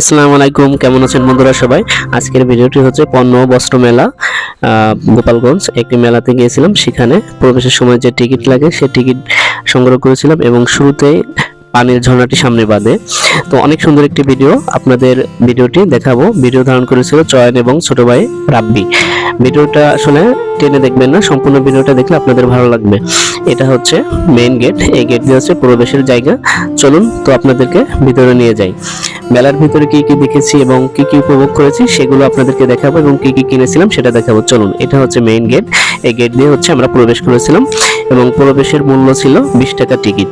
আসসালামু আলাইকুম, কেমন আছেন বন্ধুরা সবাই? আজকের ভিডিওটি হচ্ছে পণ্য বস্ত্র মেলা গোপালগঞ্জ একটি মেলাতে গিয়েছিলাম। সেখানে প্রবেশের সময় যে টিকিট লাগে, সে টিকিট সংগ্রহ করেছিলাম এবং শুরুতেই পানির ঝর্ণাটি সামনে বাঁধে। তো অনেক সুন্দর একটি ভিডিও আপনাদের ভিডিওটি দেখাবো। ভিডিও ধারণ করেছিল চয়ন এবং ছোট ভাই রাব্বি। ভিডিওটা আসলে টেনে দেখবেন না, সম্পূর্ণ ভিডিওটা দেখলে আপনাদের ভালো লাগবে। এটা হচ্ছে মেইন গেট এই গেট দিয়ে হচ্ছে প্রবেশের জায়গা। চলুন তো আপনাদেরকে ভিতরে নিয়ে যাই। মেলার ভিতরে কি কি দেখেছি এবং কি কি উপভোগ করেছি সেগুলো আপনাদেরকে দেখাবো এবং কি কি কিনেছিলাম সেটা দেখাবো। চলুন, এটা হচ্ছে মেইন গেট এই গেট দিয়ে হচ্ছে আমরা প্রবেশ করেছিলাম এবং প্রবেশের মূল্য ছিল বিশ টাকা টিকিট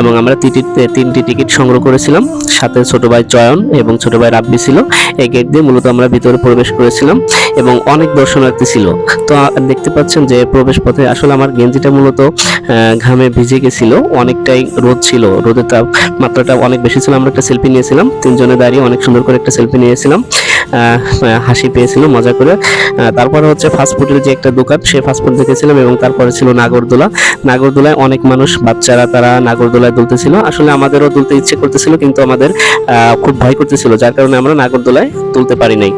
এবং আমরা তিনটি তিনটি টিকিট সংগ্রহ করেছিলাম। সাথে ছোট ভাই চয়ন এবং ছোট ভাই রাব্বি ছিল। এই গেট দিয়ে মূলত আমরা ভিতরে প্রবেশ করেছিলাম এবং অনেক দর্শনার্থী ছিল। তো দেখতে পাচ্ছেন যে প্রবেশ পথে আসলে আমার গেঞ্জিটা মূলত ঘামে ভিজে গেছিল। অনেকটাই রোদ ছিল। রোদের তাপ মাত্রাটা অনেক বেশি ছিল। আমরা একটা সেলফি নিয়েছিলাম। তিনজনে দাঁড়িয়ে অনেক সুন্দর করে একটা সেলফি নিয়েছিলাম। হাসি পেয়েছিল, মজা করে। তারপরে হচ্ছে ফাস্টফুডের যে একটা দোকান সেই ফাস্টফুড দেখেছিলাম এবং তারপরে ছিল নাগরদোলা। নাগরদোলায় অনেক মানুষ, বাচ্চারা, তারা নাগরদোলায় দুলতেছিল। আসলে আমাদেরও দুলতে ইচ্ছে করতেছিল, কিন্তু আমাদের খুব ভয় করতেছিল, যার কারণে আমরা নাগরদোলায় তুলতে পারি নাই।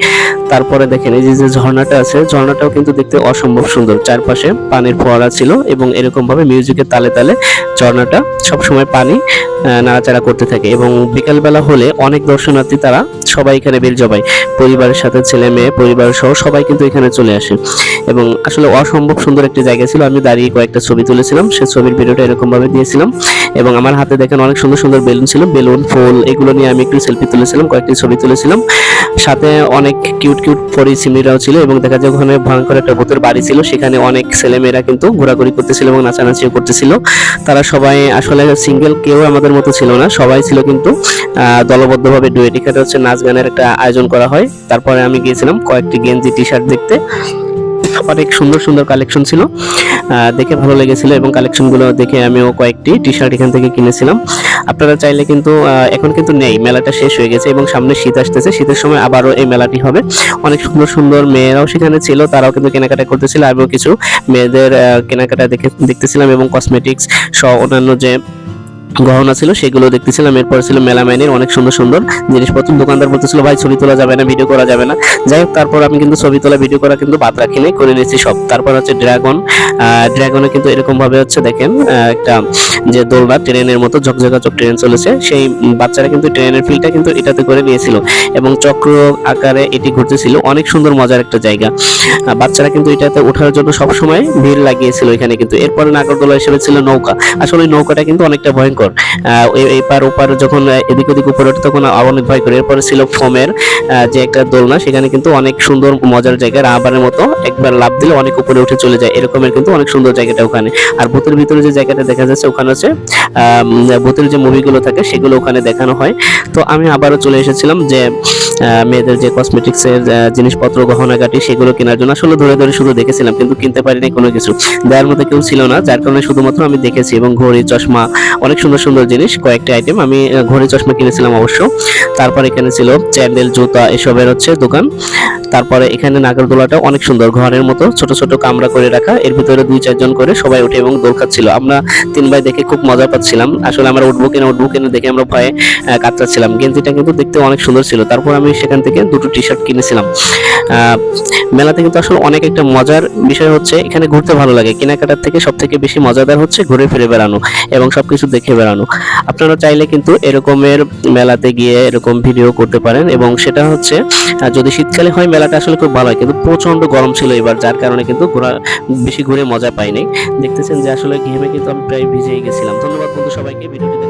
তারপরে দেখেন, এই যে ঝর্ণাটা আছে, ঝর্ণাটাও কিন্তু দেখতে অসম্ভব সুন্দর। চারপাশে পানির ফোয়ারা ছিল এবং এরকম ভাবে মিউজিকের তালে তালে ঝর্ণাটা সবসময় পানি নাড়াচাড়া করতে থাকে। এবং বিকালবেলা হলে অনেক দর্শনার্থী তারা সবাই এখানে বের জবাই পরিবারের সাথে ছেলে মেয়ে, পরিবার সহ সবাই কিন্তু এখানে চলে আসে। এবং আসলে অসম্ভব সুন্দর একটি জায়গা ছিল। আমি দাঁড়িয়ে কয়েকটা ছবি তুলেছিলাম। সেই ছবির ভিডিওটা এরকম ভাবে দিয়েছিলাম। এবং আমার হাতে দেখেন অনেক সুন্দর সুন্দর বেলুন ছিল, বেলুন, ফুল, এগুলো নিয়ে আমি একটু সেলফি তুলেছিলাম, কয়েকটি ছবি তুলেছিলাম। সাথে অনেক কিউট কিউট পরি সিমড়িরাও ছিল এবং দেখা যায় ওখানে ভয়ঙ্কর একটা ভূতের বাড়ি ছিল, সেখানে অনেক ছেলেমেয়েরা কিন্তু ঘোরাঘুরি করতেছিল এবং নাচানাচিও করতেছিল। তারা সবাই আসলে সিঙ্গেল কেউ আমাদের মতো ছিল না, সবাই ছিল কিন্তু দলবদ্ধভাবে ডুয়েট এখানে হচ্ছে নাচ গানের একটা আয়োজন করা হয়, তারপরে আমি গিয়েছিলাম কয়েকটি গেঞ্জি টি শার্ট দেখতে। অনেক সুন্দর সুন্দর কালেকশন ছিল। দেখে ভালো লেগেছিল এবং কালেকশনগুলো দেখে আমিও কয়েকটি টি শার্ট এখান থেকে কিনেছিলাম। আপনারা চাইলে কিন্তু এখন কিন্তু নেই, মেলাটা শেষ হয়ে গেছে এবং সামনে শীত আসতেছে। শীতের সময় আবারও এই মেলাটি হবে। অনেক সুন্দর সুন্দর মেয়েরাও সেখানে ছিল, তারাও কিন্তু কেনাকাটা করতেছিল। আমিও কিছু মেয়েদের কেনাকাটা দেখে দেখতেছিলাম এবং কসমেটিক্স সহ অন্যান্য যে গহনা ছিল, সেগুলো দেখতেছিলাম। এরপর ছিল মেলামাইনের অনেক সুন্দর সুন্দর জিনিসপত্র। দোকানদার বলতেছিল, ভাই, ছবি তোলা যাবে না ভিডিও করা যাবে না। যাই হোক, তারপর আমি কিন্তু ছবি তোলা ভিডিও করা কিন্তু বাদ রাখি নাই করে নিয়েছি সব। তারপর হচ্ছে ড্রাগন। ড্রাগনে কিন্তু এরকম ভাবে হচ্ছে দেখেন একটা যে দোলনা, ট্রেনের মতো ঝকঝকাচক ট্রেন চলেছে। সেই বাচ্চারা কিন্তু ট্রেনের ফিলটা কিন্তু এটাতে করে নিয়েছিল। এবং চক্র আকারে এটি ঘুরতেছিল। অনেক সুন্দর, মজার একটা জায়গা। বাচ্চারা কিন্তু এটাতে ওঠার জন্য সবসময় ভিড় লাগিয়েছিল এখানে কিন্তু। এরপরে নাগরদোলা হিসেবে ছিল নৌকা। আসলে নৌকাটা কিন্তু অনেকটা ভয়ঙ্কর এই- এই ওপার যখন এদিক ওদিক উপরে ওঠে তখন অনেক ভয় করে। এরপরে ছিল ফোমের যে একটা দোলনা, সেখানে কিন্তু অনেক সুন্দর মজার জায়গা। রাবারের মতো একবার লাভ দিলে অনেক উপরে উঠে চলে যায়। এরকমের কিন্তু অনেক সুন্দর জায়গাটা ওখানে। আর ভূতের ভিতরে যে জায়গাটা দেখা যাচ্ছে, ওখানে হচ্ছে ভূতের যে মুভিগুলো থাকে, সেগুলো ওখানে দেখানো হয়। তো আমি আবারও চলে এসেছিলাম যে মেয়েদের যে কসমেটিক্সের জিনিসপত্র, গহনাগাটি, সেগুলো কেনার জন্য। আসলে ধরে ধরে শুধু দেখেছিলাম, কিন্তু কিনতে পারিনি কোনো কিছু। দেওয়ার মতো কেউ ছিল না, যার কারণে শুধুমাত্র আমি দেখেছি এবং ঘড়ি, চশমা, অনেক সুন্দর সুন্দর সুন্দর জিনিস, কয়েকটি আইটেম আমি ঘড়ি চশমা কিনেছিলাম অবশ্য। তারপর এখানে ছিল চ্যান্ডেল জুতা, এসবের হচ্ছে দোকান। তারপরে এখানে নাগরদোলাটা অনেক সুন্দর, ঘরের মতো, ছোট ছোট কামরা করে রাখা। এর ভিতরে দুই চারজন করে সবাই উঠে এবং দোল খাচ্ছিল। আমরা তিন ভাই দেখে খুব মজা পাচ্ছিলাম। আসলে আমরা উঠবো কিনা উঠবো কিনা দেখে আমরা ভয়ে কাতরাচ্ছিলাম। গেঞ্জিটা কিন্তু দেখতে অনেক সুন্দর ছিল। তারপর আমি সেখান থেকে দুটো টি শার্ট কিনেছিলাম মেলাতে কিন্তু আসলে অনেক একটা মজার বিষয় হচ্ছে, এখানে ঘুরতে ভালো লাগে। কেনাকাটার থেকে সব থেকে বেশি মজাদার হচ্ছে ঘুরে ফিরে বেড়ানো এবং সবকিছু দেখে বেড়ানো। আপনারা চাইলে কিন্তু এরকমের মেলাতে গিয়ে এরকম ভিডিও করতে পারেন এবং সেটা হচ্ছে যদি শীতকালে হয় মেলাটা আসলে খুব ভালো হয়, কিন্তু প্রচণ্ড গরম ছিল এবার, যার কারণে কিন্তু ঘোরা, বেশি ঘুরে মজা পাইনি। দেখতেছেন যে আসলে ঘেমে কিন্তু আমি প্রায় ভিজেই গেছিলাম। ধন্যবাদ বন্ধু সবাইকে ভিডিওটি